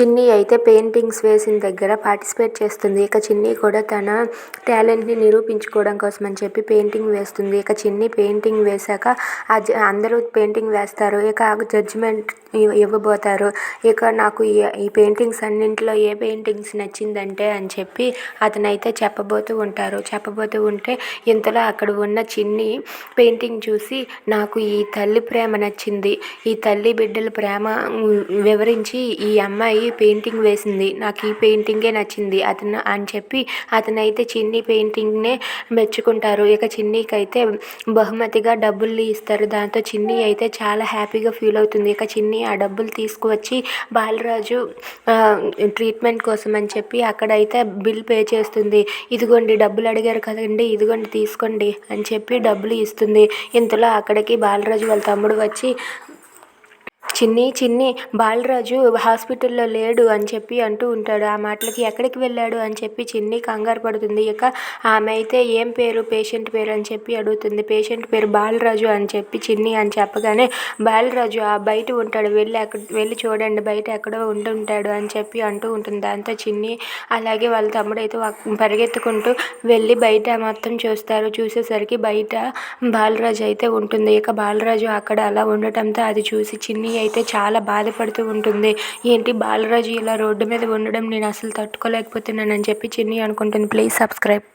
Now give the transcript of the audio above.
చిన్ని అయితే పెయింటింగ్స్ వేసిన దగ్గర పార్టిసిపేట్ చేస్తుంది. ఇక చిన్ని కూడా తన టాలెంట్ని నిరూపించుకోవడం కోసం అని చెప్పి పెయింటింగ్ వేస్తుంది. ఇక చిన్ని పెయింటింగ్ వేశాక అందరూ పెయింటింగ్ వేస్తారు. ఇక జడ్జిమెంట్ ఇవ్వబోతారు. ఇక నాకు ఈ ఈ పెయింటింగ్స్ అన్నింటిలో ఏ పెయింటింగ్స్ నచ్చిందంటే అని చెప్పి అతనైతే చెప్పబోతూ ఉంటారు. చెప్పబోతూ ఉంటే ఇంతలో అక్కడ ఉన్న చిన్ని పెయింటింగ్ చూసి నాకు ఈ తల్లి ప్రేమ నచ్చింది. ఈ తల్లి బిడ్డల ప్రేమ వివరించి ఈ అమ్మాయి పెయింటింగ్ వేసింది. నాకు ఈ పెయింటింగే నచ్చింది. అతను అని చెప్పి అతనైతే చిన్ని పెయింటింగ్నే మెచ్చుకుంటారు. ఇక చిన్నీకి అయితే బహుమతిగా డబ్బులు ఇస్తారు. దాంతో చిన్ని అయితే చాలా హ్యాపీగా ఫీల్ అవుతుంది. ఇక చిన్ని ఆ డబ్బులు తీసుకువచ్చి బాలరాజు ట్రీట్మెంట్ కోసం అని చెప్పి అక్కడైతే బిల్ పే చేస్తుంది. ఇదిగోండి డబ్బులు అడిగారు కదండి ఇదిగోండి తీసుకోండి అని చెప్పి డబ్బులు ఇస్తుంది. ఇంతలో అక్కడికి బాలరాజు వాళ్ళ తమ్ముడు వచ్చి చిన్ని చిన్ని బాలరాజు హాస్పిటల్లో లేడు అని చెప్పి అంటూ ఉంటాడు. ఆ మాటలకి ఎక్కడికి వెళ్ళాడు అని చెప్పి చిన్ని కంగారు పడుతుంది. ఇక ఆమె అయితే ఏం పేరు పేషెంట్ పేరు అని చెప్పి అడుగుతుంది. పేషెంట్ పేరు బాలరాజు అని చెప్పి చిన్ని అని చెప్పగానే బాలరాజు ఆ బయట ఉంటాడు. వెళ్ళి అక్కడ వెళ్ళి చూడండి. బయట ఎక్కడో ఉంటుంటాడు అని చెప్పి అంటూ ఉంటుంది. దాంతో చిన్ని అలాగే వాళ్ళ తమ్ముడు అయితే పరిగెత్తుకుంటూ వెళ్ళి బయట మొత్తం చూస్తారు. చూసేసరికి బయట బాలరాజు అయితే ఉంటుంది. ఇక బాలరాజు అక్కడ అలా ఉండటంతో అది చూసి చిన్ని అయితే అయితే చాలా బాధపడుతూ ఉంటుంది. ఏంటి బాలరాజు ఇలా రోడ్డు మీద ఉండడం నేను అసలు తట్టుకోలేకపోతున్నానని చెప్పి చిన్ని అనుకుంటుంది. Please subscribe